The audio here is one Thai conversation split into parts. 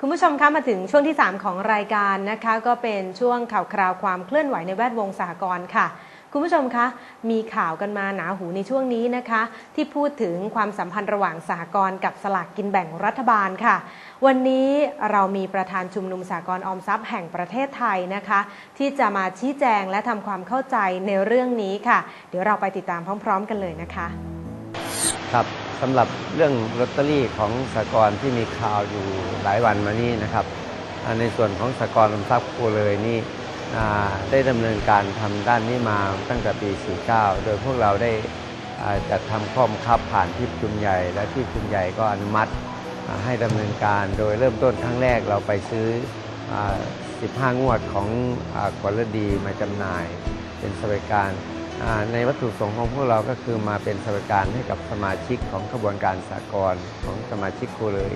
คุณผู้ชมคะมาถึงช่วงที่ 3 ของรายการนะคะ ก็เป็นช่วงข่าวคราวความเคลื่อนไหวในแวดวงสหกรณ์ค่ะ คุณผู้ชมคะมีข่าวกันมาหนาหูในช่วงนี้นะคะ ที่พูดถึงความสัมพันธ์ระหว่างสหกรณ์กับสลากกินแบ่งรัฐบาลค่ะ วันนี้เรามีประธานชุมนุมสหกรณ์ออมทรัพย์แห่งประเทศไทยนะคะ ที่จะมาชี้แจงและทำความเข้าใจในเรื่องนี้ค่ะ เดี๋ยวเราไปติดตามพร้อม ๆ กันเลยนะคะ ครับ สำหรับเรื่องลอตเตอรี่ของสากลที่มีข่าวอยู่หลายวันมานี้นะครับ ในส่วนของสากลออมทรัพย์ครัวเลยนี่ได้ดำเนินการทำด้านนี้มาตั้งแต่ปี 49 โดยพวกเราได้จัดทำข้อมคับผ่านที่ประชุมใหญ่ และที่ประชุมใหญ่ก็อนุมัติให้ดำเนินการโดยเริ่มต้นครั้งแรกเราไปซื้อ 15 งวดของอ่ากลดีมาจำหน่ายเป็นสวัสดิการ ในวัตถุประสงค์ของพวกเราก็คือมาเป็นสวัสดิการให้กับสมาชิกของขบวนการสากลของสมาชิกครูเลย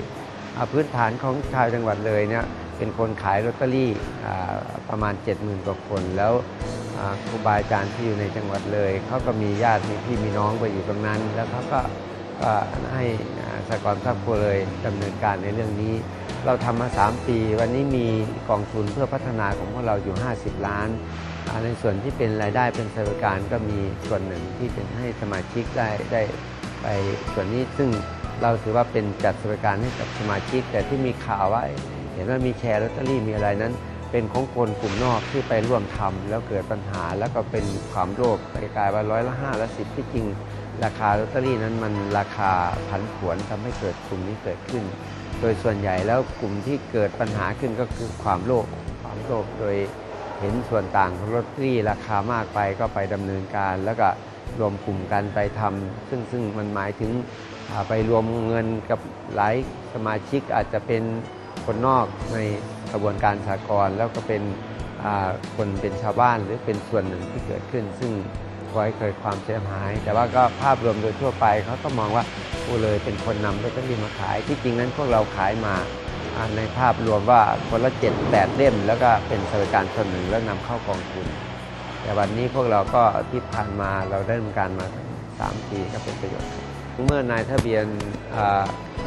อ่าพื้นฐานของชาวจังหวัดเลยเนี่ยเป็นคนขายลอตเตอรี่ประมาณ 70,000กว่าคน แล้วครูบาอาจารย์ที่อยู่ในจังหวัดเลยเขาก็มีญาติมีพี่มีน้องไปอยู่ตรงนั้น แล้วเขาก็ให้สากลทรัพย์ครูเลยดำเนินการในเรื่องนี้ เราทำมา 3 ปี วันนี้มีกองทุนเพื่อพัฒนาของพวกเราอยู่ 50 ล้าน ในส่วนที่เป็นรายได้เป็นสวัสดิการก็มีส่วนหนึ่งที่เป็นให้สมาชิกได้ได้ไปส่วนนี้ซึ่งเราถือว่าเป็นจัดสวัสดิการให้กับสมาชิก แต่ที่มีข่าวว่าเห็นว่ามีแชร์ลอตเตอรี่มีอะไรนั้น เป็นของคนกลุ่มนอกที่ไปร่วมทำแล้วเกิดปัญหาแล้วก็เป็นความโลภไปกลายว่าร้อยละห้าละสิบที่จริง ราคาลอตเตอรี่นั้นมันราคาผันผวนทำให้เกิดกลุ่มนี้เกิดขึ้น โดยส่วนใหญ่แล้วกลุ่มที่เกิดปัญหาขึ้นก็คือความโลภความโลภโดยเห็นส่วนต่างของลอตเตอรี่ราคามากไปก็ไปดำเนินการ แล้วก็รวมกลุ่มกันไปทำซึ่งซึ่งมันหมายถึงไปรวมเงินกับหลายสมาชิกอาจจะเป็นคนนอกในกระบวนการสากลแล้วก็เป็นคนเป็นชาวบ้านหรือเป็นส่วนหนึ่งที่เกิดขึ้น ซึ่ง ก่อให้เกิดความเสียหาย แต่ว่าก็ภาพรวมโดยทั่วไปเขาก็มองว่าผู้เลยเป็นคนนำลอตเตอรี่มาขาย ที่จริงนั้นพวกเราขายมาในภาพรวมว่าคนละเจ็ดแปดเล่ม แล้วก็เป็นสวัสดิการส่วนหนึ่งแล้วนำเข้ากองทุน แต่วันนี้พวกเราก็ที่ผ่านมาเราได้ดำเนินการมาสามปีก็เป็นประโยชน์เมื่อนายทะเบียน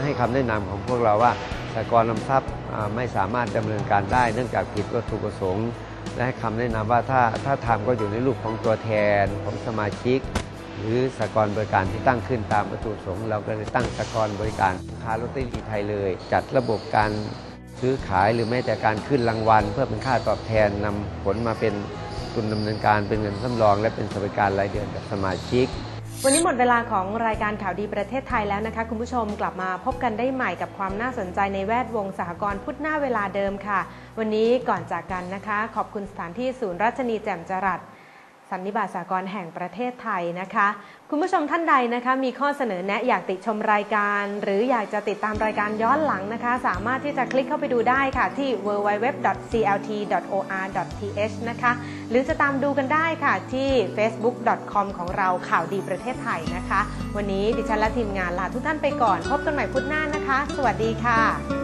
ให้คำแนะนำของพวกเราว่าสหกรณ์นำทรัพย์ไม่สามารถดำเนินการได้เนื่องจากผิดวัตถุประสงค์ และให้คำแนะนำว่าถ้าถ้าทำก็อยู่ในรูปของตัวแทนของสมาชิก หรือสากรบริการที่ตั้งขึ้นตามวัตถุประสงค์เราก็เลยตั้งสากรบริการค้าลอตเตอรี่ไทยเลย จัดระบบการซื้อขายหรือแม้แต่การขึ้นรางวัล เพื่อเป็นค่าตอบแทนนำผลมาเป็นทุนดำเนินการเป็นเงินสำรอง และเป็นสวัสดิการรายเดือนกับสมาชิก วันนี้หมดเวลาของรายการข่าวดีประเทศไทยแล้วนะคะ คุณผู้ชมกลับมาพบกันได้ใหม่กับความน่าสนใจในแวดวงสหกรณ์พุทธหน้าเวลาเดิมค่ะ วันนี้ก่อนจากกันนะคะ ขอบคุณสถานที่ศูนย์ราชนีแจ่มจรัส สันนิบาตสากลแห่งประเทศไทยนะคะ คุณผู้ชมท่านใดนะคะ มีข้อเสนอแนะอยากติชมรายการ หรืออยากจะติดตามรายการย้อนหลังนะคะ สามารถที่จะคลิกเข้าไปดูได้ค่ะที่ www.clt.or.th นะคะ หรือจะตามดูกันได้ค่ะที่ facebook.com ของเราข่าวดีประเทศไทยนะคะ วันนี้ดิฉันและทีมงานลาทุกท่านไปก่อน พบกันใหม่พุธหน้านะคะ สวัสดีค่ะ